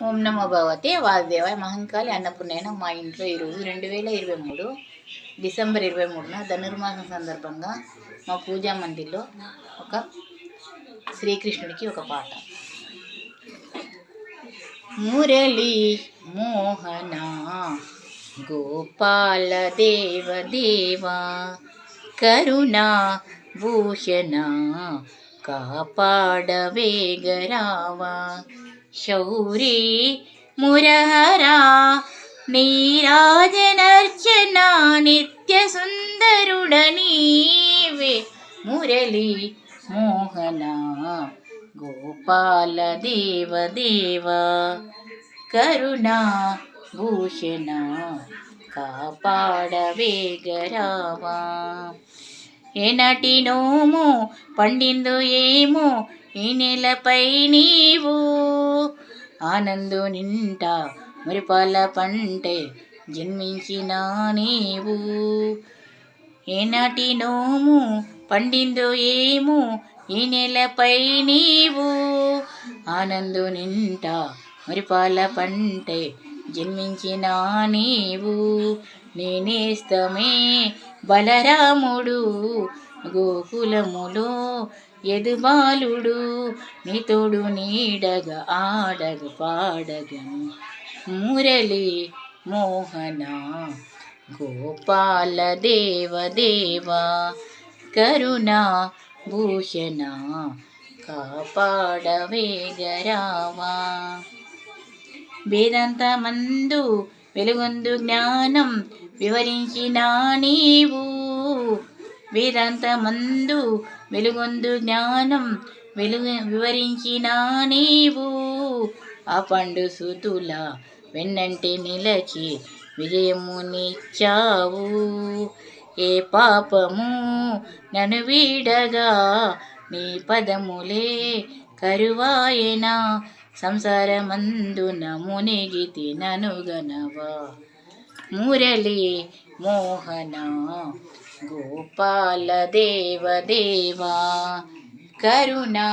ఓం నమో భగవతే వాసుదేవాయ మహంకాళి అన్నపూర్ణైన మా ఇంట్లో ఈరోజు రెండు వేల ఇరవై మూడు డిసెంబర్ ఇరవై మూడున ధనుర్మాసం సందర్భంగా మా పూజా మందిర్లో ఒక శ్రీకృష్ణుడికి ఒక పాట. మురళి మోహన గోపాల దేవ దేవా కరుణా భూషణ కాపాడవేగరావా శౌరీ మురహరా నీరాజనర్చన నిత్య సుందరుడ నీవే మురళి మోహన గోపాల దేవ ఏనాటి నోము పండిందో ఏమో ఈ నెలపై నీవు. ఆనందు నింట మురిపాల పంటే జన్మించిన నీవు. ఏనాటి నోము పండిందో ఏమో ఈ నెలపై నీవు. ఆనందు నింట మురిపాల పంటే జన్మించిన నీవు నేనేస్తమే బలరాముడు గోకులములో ఎదుబాలుడు నితోడు నీడగ ఆడగ పాడగను మురళి మోహన గోపాల దేవ దేవా కరుణా భూషణ కాపాడవేగరావా వేదాంతమందు వెలుగొందు జ్ఞానం వివరించిన నీవు వేదాంతమందు వెలుగొందు జ్ఞానం వెలుగు వివరించిన నీవు ఆ పండు సుతుల వెన్నంటే నిలచి విజయము నిచ్చావు. ఏ పాపము నన్ను వీడగా నీ పదములే కరువాయనా. ಸಂಸಾರ ಮಂದು ನಮುನಿಗಿತಿ ನನುಗನವ ಮೂರಲಿ ಮೋಹನ ಗೋಪಾಲ ದೇವ ದೇವ. ಕರುಣಾ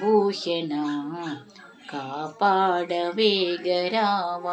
ಭೂಷಣ ಕಾಪಾಡ ವೇಗರಾವ